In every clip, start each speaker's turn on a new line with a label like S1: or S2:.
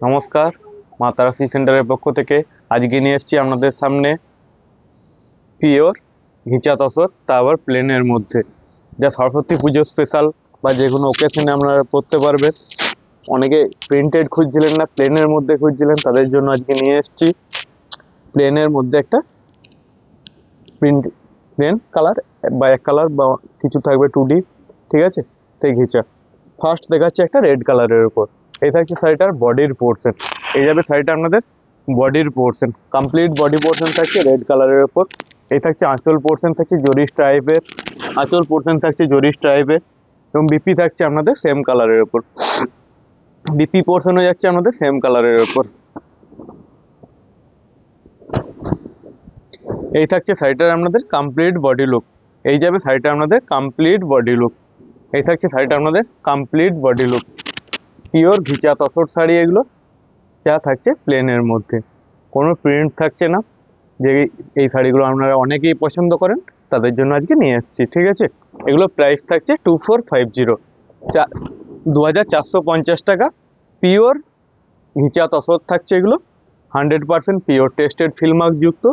S1: নমস্কার, মা তারা সি সেন্টারের পক্ষ থেকে আজকে নিয়ে এসেছি আপনাদের সামনে পিওর ঘিচা তসর তা আবার প্লেনের মধ্যে। যা সরস্বতী পুজো স্পেশাল বা যে কোনো ওকেশনে আপনারা পরতে পারবেন। অনেকে প্রিন্টেড খুঁজছিলেন না প্লেনের মধ্যে খুঁজছিলেন, তাদের জন্য আজকে নিয়ে এসেছি। প্লেনের মধ্যে একটা প্রিন্ট প্লেন কালার বা এক কালার বা কিছু থাকবে টু ঠিক আছে? সেই ঘিচা। ফার্স্ট দেখাচ্ছি একটা রেড কালারের উপর। এই থাকছে শাড়িটার বডির পোর্শন এই যাবে শাড়িটা আপনাদের বডির পোর্শন কমপ্লিট বডি পোর্শন থাকছে রেড কালারের উপর। এই থাকছে আঁচল পোর্শন থাকছে জরিস টাইপের আঁচল পোর্শন থাকছে জরিস টাইপের এবং বিপি থাকছে আপনাদের সেম কালারের উপর। বিপি পোর্শনও যাচ্ছে আপনাদের সেম কালারের উপর। এই থাকছে শাড়িটার আপনাদের কমপ্লিট বডি লুক এই যাবে শাড়িটা আপনাদের কমপ্লিট বডি লুক এই থাকছে শাড়িটা আপনাদের complete body look pure ghicha tussar sari এগুলো যা থাকছে প্লেনের মধ্যে। কোনো প্রিন্ট থাকছে না যে এই শাড়িগুলো আপনারা অনেকেই পছন্দ করেন, তাদের জন্য আজকে নিয়ে এসেছি, ঠিক আছে? এগুলো প্রাইস থাকছে টু ফোর ফাইভ জিরো চা দু হাজার চারশো পঞ্চাশ টাকা পিওর ঘিচা তসর থাকছে এগুলো। Hundred percent pure tested silk mark যুক্ত।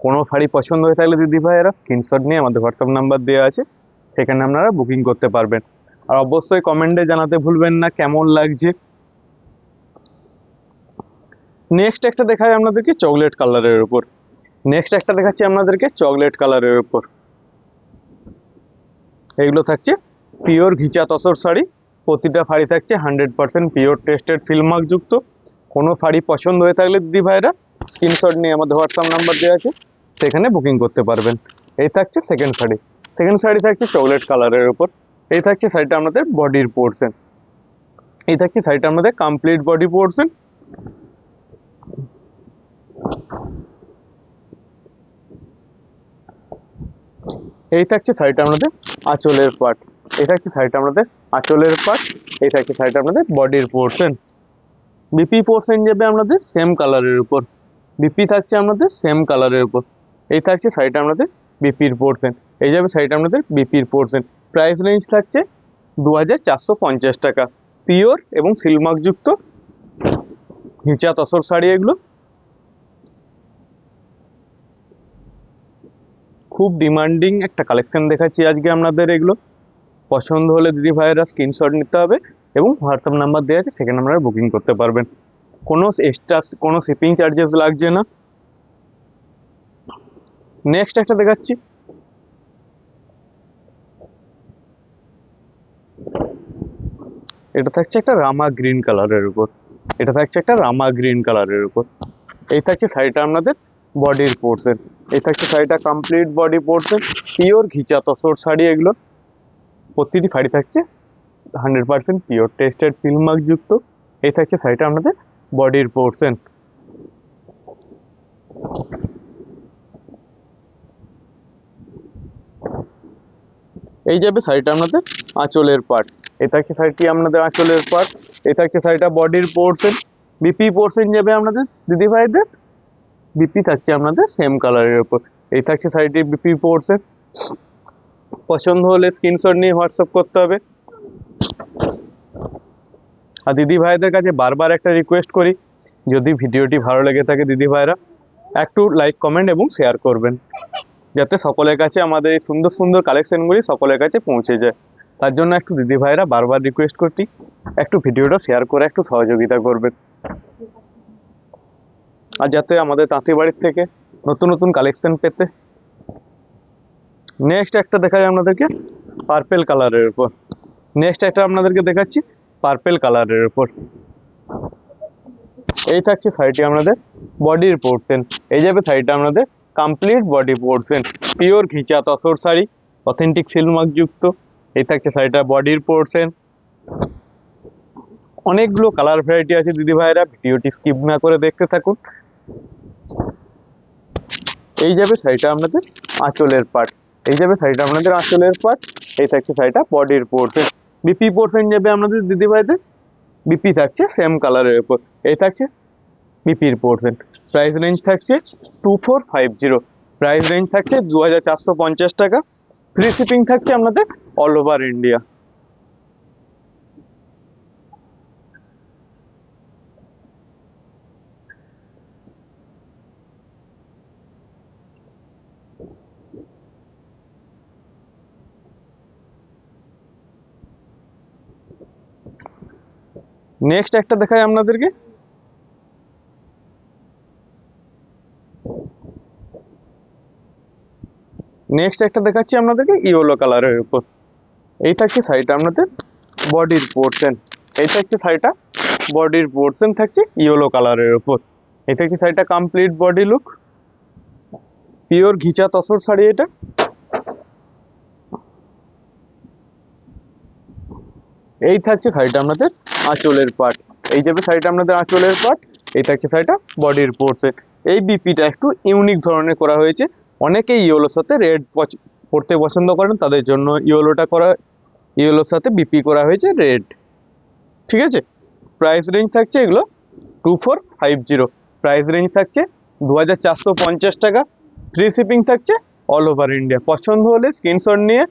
S1: কোনো শাড়ি পছন্দ হয়ে থাকলে দিদি ভাইয়েরা স্ক্রিনশট নিয়ে আমাদের হোয়াটসঅ্যাপ নাম্বার দেওয়া আছে, সেখানে আপনারা বুকিং করতে পারবেন। আর অবশ্যই কমেন্টে জানাতে ভুলবেন না, কেমন লাগছে? নেক্সট একটা দেখায় আপনাদেরকে চকলেট কালারের উপর। নেক্সট একটা দেখাচ্ছি আপনাদেরকে চকলেট কালারের উপর। এগুলো থাকছে পিওর ঘিচা তসর শাড়ি, প্রতিটা শাড়ি থাকছে হান্ড্রেড পার্সেন্ট পিওর টেস্টেড যুক্ত। কোনো শাড়ি পছন্দ হয়ে থাকলে দিদি ভাইরা স্ক্রিনশট নিয়ে আমাদের হোয়াটসঅ্যাপ নাম্বার দেওয়া আছে, সেখানে বুকিং করতে পারবেন। এই থাকছে সেকেন্ড শাড়ি। সেকেন্ড শাড়ি থাকছে চকলেট কালারের উপর। এই থাকছে শাড়িটা আমাদের বডির পোর্শন এই থাকছে শাড়িটা আমাদের কমপ্লিট বডি পোর্শন এই থাকছে শাড়িটা আমাদের আঁচলের পার্ট এই থাকছে শাড়িটা আমাদের আঁচলের পার্ট এই থাকছে শাড়িটা আমাদের বডির পোর্শন বিপি পোর্শন যাবে আমাদের সেম কালারের উপর। বিপি থাকছে আমাদের সেম কালারের উপর। এই থাকছে শাড়িটা আমাদের বিপির পোর্শন এই যাবে শাড়িটা আমাদের বিপির পোর্শন প্রাইস রেঞ্জ থাকছে দু হাজার চারশো পঞ্চাশ টাকা। পিওর এবং সিলমার্কযুক্ত হিচা তসর শাড়ি এগুলো। খুব ডিমান্ডিং একটা কালেকশন দেখাচ্ছি আজকে আপনাদের এগুলো। পছন্দ হলে দিদি ভাইয়েরা স্ক্রিনশট নিতে হবে এবং হোয়াটসঅ্যাপ নাম্বার দেওয়া আছে সেখানে আপনারা বুকিং করতে পারবেন। কোনো এক্সট্রা কোনো শিপিং চার্জেস লাগছে না। নেক্সট একটা দেখাচ্ছি। এটা থাকছে একটা রামা গ্রিন কালারের উপর। এটা থাকছে একটা রামা গ্রিন কালারের উপর। এই থাকছে শাড়িটা আপনাদের বডির পোর্শন এই থাকছে শাড়িটা complete body portion pure ghicha tussar sari এগুলো। প্রতিটি শাড়ি থাকছে হান্ড্রেড পার্সেন্ট পিওর টেস্টেড যুক্ত। এই থাকছে শাড়িটা আপনাদের বডির পোর্শন এই যাবে শাড়িটা আপনাদের আঁচলের পার্ট এই থাকছে শাড়িটি আপনাদের আঁচলের পার্ট এই থাকছে শাড়িটা বডির পোর্শন বিপি পোর্শন যাবে আপনাদের, দিদি ভাইদের। বিপি থাকছে আপনাদের সেম কালারের উপর। এই থাকছে শাড়িটির বিপি পোর্শন পছন্দ হলে স্ক্রিনশট নিয়ে হোয়াটসঅ্যাপ করতে হবে। আর দিদি ভাইদের কাছে বারবার একটা রিকোয়েস্ট করি, যদি ভিডিওটি ভালো লেগে থাকে দিদি ভাইরা, একটু লাইক কমেন্ট এবং শেয়ার করবেন। যাতে সকলের কাছে আমাদের এই সুন্দর সুন্দর কালেকশনগুলি সকলের কাছে পৌঁছে যায়। তার জন্য একটু দিদি ভাইরা বারবার রিকোয়েস্ট করছি, একটু ভিডিওটা শেয়ার করে, একটু সহযোগিতা করবেন। আর যাতে আমাদের তাঁতি বাড়ির থেকে নতুন নতুন কালেকশন পেতে। নেক্সট একটা দেখা যায় আপনাদেরকে পার্পেল কালারের উপর। নেক্সট একটা আপনাদেরকে দেখাচ্ছি পার্পেল কালারের উপর। এই থাকছে শাড়িটি আপনাদের বডির পোর্শন এই যাবে শাড়িটা আপনাদের complete body portion pure ghicha tussar sari authentic silk mark যুক্ত। এই থাকছে শাড়িটা বডির পোর্শন অনেকগুলো কালার ভ্যারাইটি আছে দিদি ভাইরা ভিডিওটি স্কিপ না করে দেখতে থাকুন। এই যাবে শাড়িটা আপনাদের আঁচলের পার্ট এই যাবে শাড়িটা আপনাদের আঁচলের পার্ট এই থাকছে শাড়িটা বডির পোর্শন বিপি পোর্শন যাবে আপনাদের দিদি ভাইদের। বিপি থাকছে সেম কালারের উপর। এই থাকছে বিপির পোর্শন প্রাইস রেঞ্জ থাকছে two four five zero price range থাকছে দু হাজার চারশো পঞ্চাশ টাকা। ফ্রি শিপিং থাকছে আপনাদের অল ওভার ইন্ডিয়া নেক্সট একটা দেখায় আপনাদেরকে। নেক্সট একটা দেখাচ্ছি আপনাদেরকে ইয়েলো কালারের উপর। এই থাকছে শাড়িটা আপনাদের বডির পোর্শন এই থাকছে শাড়িটা বডির পোর্শন থাকছে ইয়েলো কালারের উপর। এই থাকছে শাড়িটা complete body look pure ghicha tussar sari এটা। এই থাকছে শাড়িটা আপনাদের আঁচলের পার্ট এই যাবে শাড়িটা আপনাদের আঁচলের পার্ট এই থাকছে শাড়িটা বডির পোর্শন এই বিপিটা একটু ইউনিক ধরনের করা হয়েছে। অনেকেই ইয়েলোর সাথে রেড পরতে পছন্দ করেন, তাদের জন্য ইয়েলোটা করা, ইয়েলোর সাথে বিপি করা হয়েছে রেড। ঠিক আছে? প্রাইস রেঞ্জ থাকছে এগুলো two four five zero price range থাকছে দু হাজার চারশো পঞ্চাশ টাকা। ফ্রি শিপিং থাকছে অল ওভার ইন্ডিয়া পছন্দ হলে স্ক্রিনশট নিয়ে,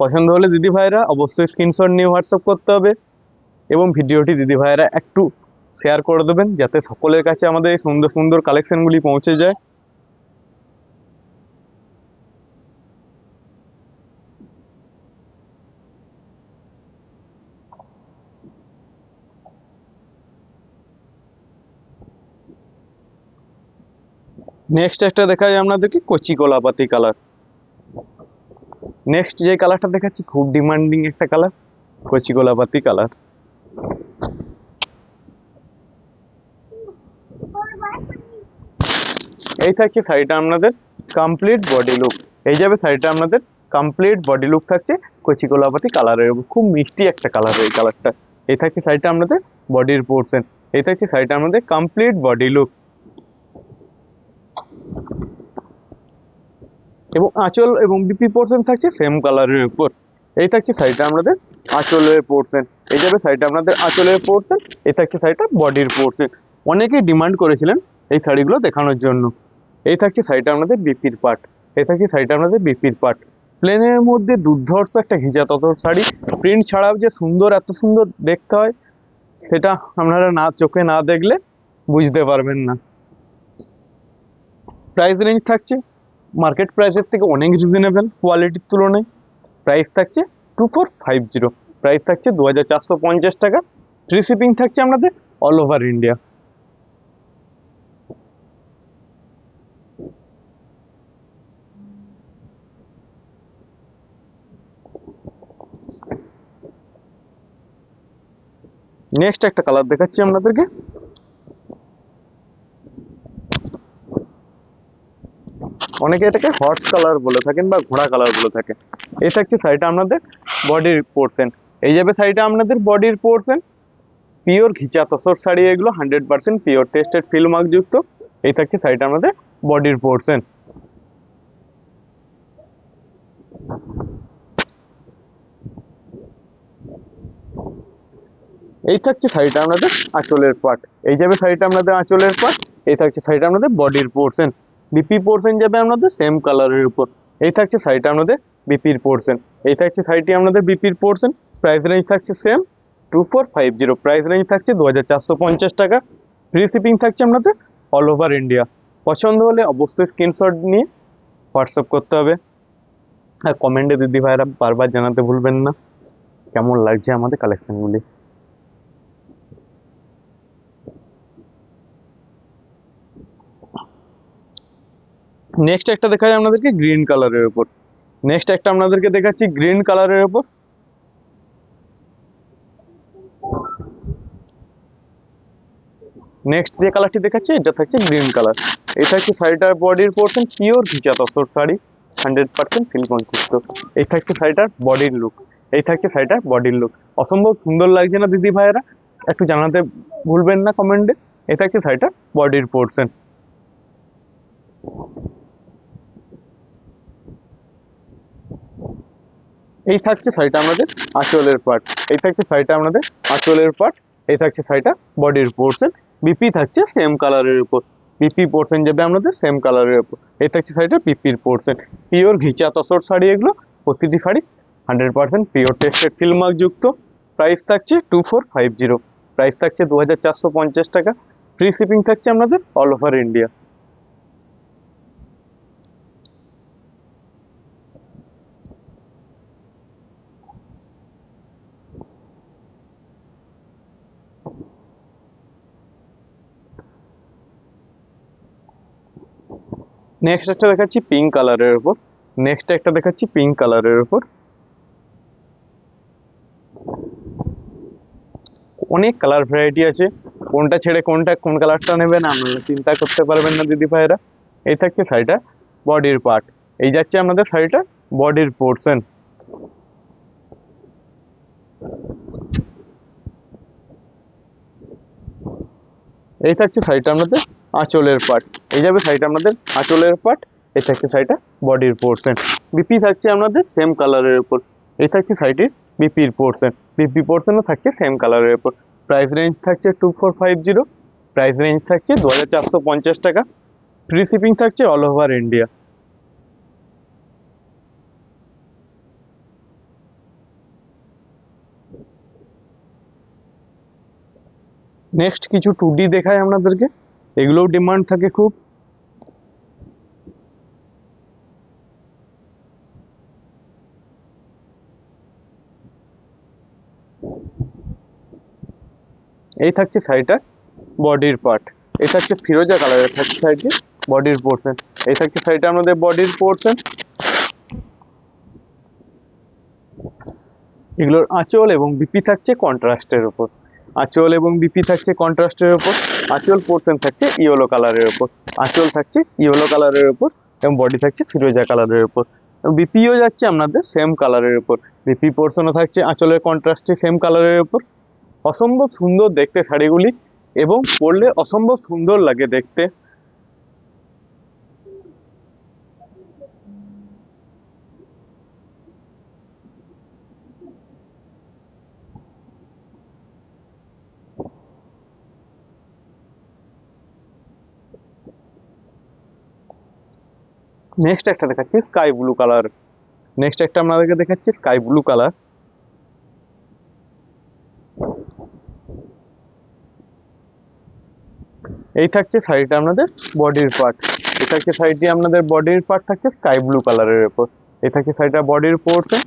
S1: পছন্দ হলে দিদি ভাইরা অবশ্যই স্ক্রিনশট নিয়ে হোয়াটসঅ্যাপ করতে হবে এবং ভিডিওটি দিদি ভাইরা একটু শেয়ার করে দেবেন, যাতে সকলের কাছে আমাদের এই সুন্দর সুন্দর কালেকশনগুলি পৌঁছে যায়। নেক্সট একটা দেখাই আপনাদেরকে, কচি কলাপাতি কালার নেক্সট যে কালারটা দেখাচ্ছি, খুব ডিমান্ডিং একটা কালার কচি কলাপাতি কালার এই থাকছে শাড়িটা আপনাদের কমপ্লিট বডি লুক এই যাবে শাড়িটা আপনাদের কমপ্লিট বডি লুক থাকছে কচি কলাপাতি কালারের খুব মিষ্টি একটা কালার এই কালারটা এই থাকছে শাড়িটা আপনাদের বডির পোর্শন এই থাকছে শাড়িটা আপনাদের কমপ্লিট বডি লুক এবং আঁচল এবং বিপি পোর্শন থাকছে সেম কালারের উপর। এই থাকছে শাড়িটা আমাদের আঁচলের পোর্শন এই যাবে শাড়িটা আপনাদের আঁচলের পোর্শন এই থাকছে শাড়িটা বডির পোর্শন অনেকেই ডিমান্ড করেছিলেন এই শাড়িগুলো দেখানোর জন্য। এই থাকছে শাড়িটা আপনাদের বিপির পার্ট এই থাকছে শাড়িটা আপনাদের বিপির পার্ট প্লেনের মধ্যে দুর্ধর্ষ একটা ঘিচা ততর শাড়ি। প্রিন্ট ছাড়াও যে সুন্দর, এত সুন্দর দেখতে হয়, সেটা আপনারা না, চোখে না দেখলে বুঝতে পারবেন না। প্রাইস রেঞ্জ থাকছে মার্কেট প্রাইসের থেকে অনেক রিজনেবল কোয়ালিটির তুলনায়। প্রাইস থাকছে two four five zero price থাকছে দু হাজার চারশো পঞ্চাশ টাকা। ফ্রি শিপিং থাকছে আপনাদের অল ওভার ইন্ডিয়া নেক্সট একটা কালার দেখাচ্ছি আপনাদেরকে। অনেকে এটাকে হর্স কালার বলে থাকেন বা ঘোড়া কালার বলে থাকেন। এই থাকছে শাড়িটা আপনাদের বডির পোর্শন এই যাবে শাড়িটা আপনাদের বডির পোর্শন পিওর ঘিচা তসর শাড়ি, এগুলো হান্ড্রেড পার্সেন্ট পিওর টেস্টেড ফিল মার্ক যুক্ত। এই থাকছে শাড়িটা আমাদের বডির পোর্শন এই থাকছে শাড়িটা আপনাদের আঁচলের পার্ট এই যাবে শাড়িটা আপনাদের আঁচলের পার্ট এই থাকছে শাড়িটা আপনাদের বডির পোর্শন বিপি পোর্শন যাবে আপনাদের সেম কালারের উপর। এই থাকছে শাড়িটা আপনাদের বিপির পোর্শন এই থাকছে শাড়িটি আপনাদের বিপির পোর্শন প্রাইস রেঞ্জ থাকছে same two four five zero price range থাকছে দু হাজার চারশো পঞ্চাশ টাকা। ফ্রি শিপিং থাকছে আপনাদের অল ওভার ইন্ডিয়া পছন্দ হলে অবশ্যই স্ক্রিনশট নিয়ে হোয়াটসঅ্যাপ করতে হবে। আর কমেন্টে দিদি ভাইরা বারবার জানাতে ভুলবেন না। কেমন লাগছে আমাদের কালেকশনগুলি নেক্সট একটা দেখা যায় আপনাদেরকে গ্রিন কালারের উপর। নেক্সট একটা আপনাদেরকে দেখাচ্ছি গ্রিন কালারের উপর। নেক্সট যে কালারটি দেখাচ্ছি, এটা থাকছে গ্রিন কালার এটা হচ্ছে শাড়িটার বডির portion pure ghicha tussar sari hundred percent feel কনযুক্ত এই থাকছে শাড়িটার বডির লুক এই থাকছে শাড়িটার বডির লুক অসম্ভব সুন্দর লাগছে না দিদি ভাইয়েরা? একটু জানাতে ভুলবেন না কমেন্টে এই থাকছে শাড়িটার বডির পোর্শন এই থাকছে শাড়িটা আমাদের আঁচলের পার্ট এই থাকছে শাড়িটা আমাদের আঁচলের পার্ট এই থাকছে শাড়িটা বডির পোর্শন বিপি থাকছে সেম কালারের উপর। পিপি পোর্শন যাবে আমাদের সেম কালারের উপর। এই থাকছে শাড়িটা পিপির পোর্শন পিওর ঘিচা তসর শাড়ি এগুলো, প্রতিটি sari hundred percent pure tested যুক্ত। প্রাইস থাকছে two four five zero price থাকছে দু হাজার চারশো পঞ্চাশ টাকা। ফ্রি শিপিং থাকছে আপনাদের অল ওভার ইন্ডিয়া নেক্সট একটা দেখাচ্ছি পিঙ্ক কালারের উপর। নেক্সট একটা দেখাচ্ছি পিঙ্ক কালারের উপর। অনেক কালার ভ্যারাইটি আছে। কোনটা ছেড়ে কোনটা, কোন কালারটা নেবেন আপনারা চিন্তা করতে পারবেন না দিদি ভাইরা এই থাকছে শাড়িটা বডির পার্ট এই যাচ্ছে আপনাদের শাড়িটা বডির পোর্শন এই থাকছে শাড়িটা আপনাদের আঁচলের পার্ট এই যাবে শাড়িটা আপনাদের আঁচলের পার্ট এই থাকছে শাড়িটা বডির পোর্শন বিপি থাকছে আপনাদের সেম কালারের উপর, এই থাকছে শাড়িটির বিপির পোর্শন বিপি পোর্শনও থাকছে সেম কালারের উপর। প্রাইস রেঞ্জ থাকছে two four five zero price range থাকছে দু হাজার চারশো পঞ্চাশ টাকা। ফ্রি শিপিং থাকছে অল ওভার ইন্ডিয়া নেক্সট কিছু টু ডি দেখায় আপনাদেরকে। এগুলোও ডিমান্ড থাকে খুব। এই থাকছে শাড়িটা বডির পার্ট। এই থাকছে ফিরোজা কালারের থাকছে শাড়িটি বডির পোর্শন এই থাকছে শাড়িটা আমাদের বডির পোর্শন এগুলোর আঁচল এবং বিপি থাকছে কন্ট্রাস্টের উপর। আঁচল এবং বিপি থাকছে কন্ট্রাস্টের উপর। আঁচল পোর্শন থাকছে ইয়েলো কালারের উপর। আঁচল থাকছে ইয়েলো কালারের উপর এবং বডি থাকছে ফিরোজা কালারের উপর। এবং বিপিও যাচ্ছে আপনাদের সেম কালারের উপর। বিপি পোর্শনও থাকছে আঁচলের কন্ট্রাস্টে সেম কালারের উপর। অসম্ভব সুন্দর দেখতে শাড়িগুলি এবং পরলে অসম্ভব সুন্দর লাগে দেখতে। নেক্সট একটা দেখাচ্ছি স্কাই ব্লু কালার নেক্সট একটা আপনাদেরকে দেখাচ্ছি স্কাই ব্লু কালার এই থাকছে শাড়িটা আপনাদের বডির পার্ট এই থাকছে শাড়িটি আপনাদের বডির পার্ট থাকছে স্কাই ব্লু কালারের উপর। এই থাকছে শাড়িটা বডির পোর্শন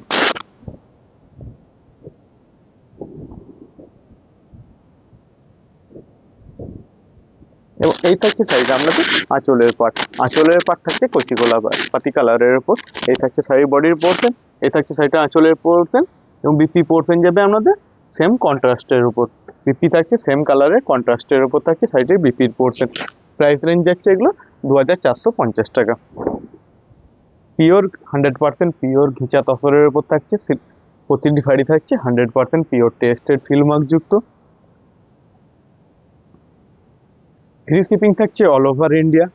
S1: এবং এই থাকছে শাড়িটা আপনাদের আঁচলের পাট আঁচলের পাট থাকছে কচি গোলা পাতি কালারের উপর। এই থাকছে শাড়ির বডির পোর্শন এই থাকছে শাড়িটা আঁচলের পোর্শন এবং বিপি পোর্শন যাবে আপনাদের সেম কন্ট্রাস্টের উপর। বিপি থাকছে সেম কালারের কন্ট্রাস্টের উপর থাকছে শাড়িটির বিপির পোর্শন প্রাইস রেঞ্জ যাচ্ছে এগুলো দু হাজার চারশো পঞ্চাশ টাকা। Pure hundred percent pure ghicha তসরের উপর থাকছে প্রতিটি শাড়ি থাকছে হান্ড্রেড পার্সেন্ট পিওর টেস্টেড ফিল্মার্কযুক্ত ফ্রি শিপিং থাকছে অল ওভার ইন্ডিয়া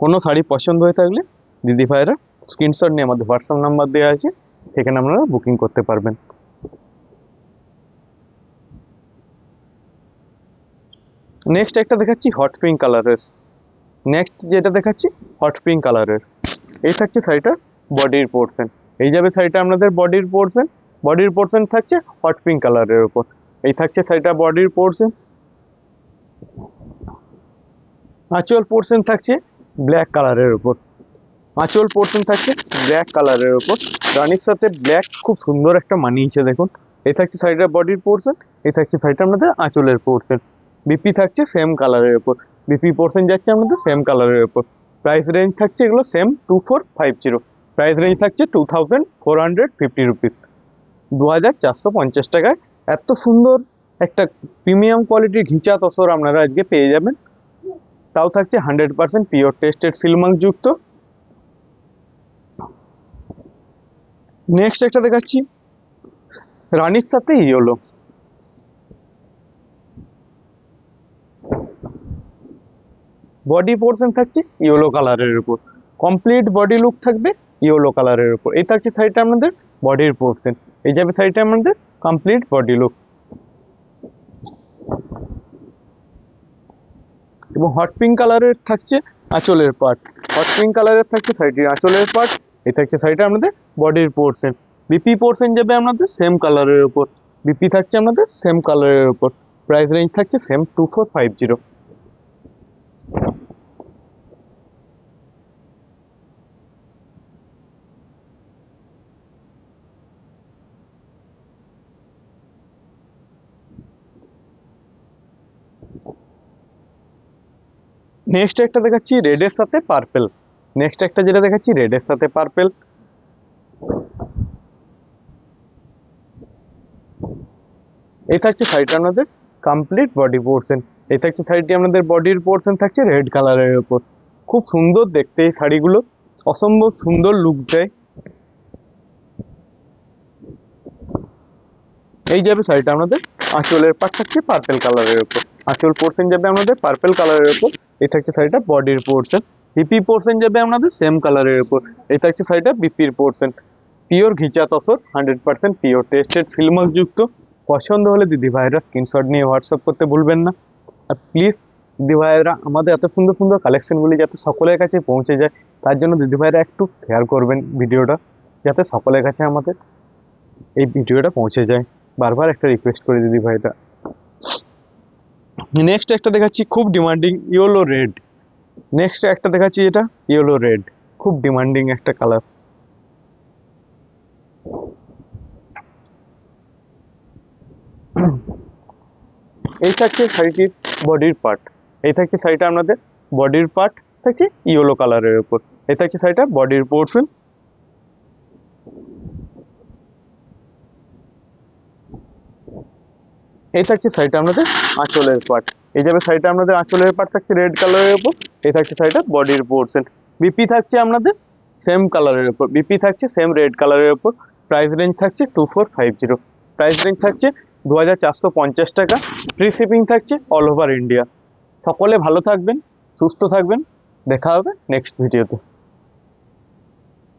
S1: কোনো শাড়ি পছন্দ হয়ে থাকলে দিদি ভাইরা স্ক্রিনশট নিয়ে আমাদের হোয়াটসঅ্যাপ নাম্বার দেওয়া আছে, সেখানে আপনারা বুকিং করতে পারবেন। নেক্সট একটা দেখাচ্ছি হট পিঙ্ক কালারের নেক্সট যেটা দেখাচ্ছি হট পিঙ্ক কালারের এই থাকছে শাড়িটার বডির পোর্শন এই যাবে শাড়িটা আপনাদের বডির পোর্শন বডির পোর্শন থাকছে হট পিঙ্ক কালারের উপর। এই থাকছে শাড়িটা বডির পোর্শন আঁচল পোর্শন থাকছে ব্ল্যাক কালারের উপর। আঁচল পোর্শন থাকছে ব্ল্যাক কালারের উপর। রানির সাথে ব্ল্যাক খুব সুন্দর একটা মানিয়েছে দেখুন। এই থাকছে শাড়িটার বডির পোর্শন এই থাকছে শাড়িটা আপনাদের আঁচলের পোর্শন বিপি থাকছে সেম কালারের ওপর বিপি পোর্শন যাচ্ছে আমাদের সেম কালারের ওপর প্রাইস রেঞ্জ থাকছে এগুলো same two four five zero price range থাকছে two thousand four hundred fifty rupees দু হাজার চারশো পঞ্চাশ টাকায়। এত সুন্দর একটা প্রিমিয়াম কোয়ালিটির ঘিচা তসর আপনারা আজকে পেয়ে যাবেন। তাও থাকছে hundred percent pure tested silk mark যুক্ত। নেক্সট একটা দেখাচ্ছি। রানির সাথে ইয়েলো বডি পোর্শন থাকছে ইয়েলো কালারের উপর। কমপ্লিট বডি লুক থাকবে ইয়েলো কালারের উপর। এই থাকছে শাড়িটা আপনাদের বডির পোর্শন এই যাবে শাড়িটা আপনাদের কমপ্লিট বডি লুক এবং হট পিঙ্ক কালারের থাকছে আঁচলের পার্ট হট পিঙ্ক কালারের থাকছে শাড়িটির আঁচলের পার্ট এই থাকছে শাড়িটা আপনাদের বডির পোর্শন বিপি পোর্শন যাবে আপনাদের সেম কালারের উপর। বিপি থাকছে আপনাদের সেম কালারের উপর। প্রাইস রেঞ্জ থাকছে same two four five zero next একটা দেখাচ্ছি রেডের সাথে পার্পেল নেক্সট একটা যেটা দেখাচ্ছি রেডের সাথে পার্পেল এই থাকছে শাড়িটা কমপ্লিট বডি পোর্শন এই থাকছে শাড়িটি আপনাদের বডির পোর্শন থাকছে রেড কালারের ওপর খুব সুন্দর দেখতে এই শাড়িগুলো। অসম্ভব সুন্দর লুক দেয়। এই যাবে শাড়িটা আমাদের আঁচলের পাট থাকছে পার্পেল কালারের উপর। আঁচল পোর্শন যাবে আমাদের পার্পেল কালারের উপর। এই থাকছে শাড়িটা বডির পোর্শন বিপি পোর্শন যাবে আমাদের সেম কালারের উপর। এই থাকছে শাড়িটা বিপির portion pure ghicha tussar hundred percent pure tested ফিল্মক যুক্ত। পছন্দ হলে দিদি ভাইরা স্ক্রিনশট নিয়ে হোয়াটসঅ্যাপ করতে ভুলবেন না। আর প্লিজ দিদি ভাইয়েরা, আমাদের এত সুন্দর সুন্দর কালেকশনগুলি যাতে সকলের কাছে পৌঁছে যায়, তার জন্য দিদি ভাইরা একটু শেয়ার করবেন ভিডিওটা, যাতে সকলের কাছে আমাদের এই ভিডিওটা পৌঁছে যায়। বারবার একটা রিকোয়েস্ট করে দিদি ভাইটা। নেক্সট একটা দেখাচ্ছি, খুব ডিমান্ডিং ইয়েলো রেড নেক্সট একটা দেখাচ্ছি এটা ইয়েলো রেড খুব ডিমান্ডিং একটা কালার এই থাকছে শাড়িটির বডির পার্ট। এই থাকছে শাড়িটা আপনাদের বডির পার্ট, থাকছে ইয়েলো কালারের উপর। এই থাকছে শাড়িটা বডির পোর্শন এই থাকছে শাড়িটা আপনাদের আঁচলের পার্ট। এই যাবে শাড়িটা আপনাদের আঁচলের পার্ট থাকছে রেড কালারের উপর, এই থাকছে শাড়িটা বডির পোর্শন বিপি থাকছে আপনাদের সেম কালারের উপর। বিপি থাকছে সেম রেড কালারের উপর। প্রাইস রেঞ্জ থাকছে two four five zero price range থাকছে দু হাজার চারশো পঞ্চাশ টাকা ফ্রি শিপিং থাকছে অল ওভার ইন্ডিয়া সকলে ভালো থাকবেন, সুস্থ থাকবেন। দেখা হবে নেক্সট ভিডিওতে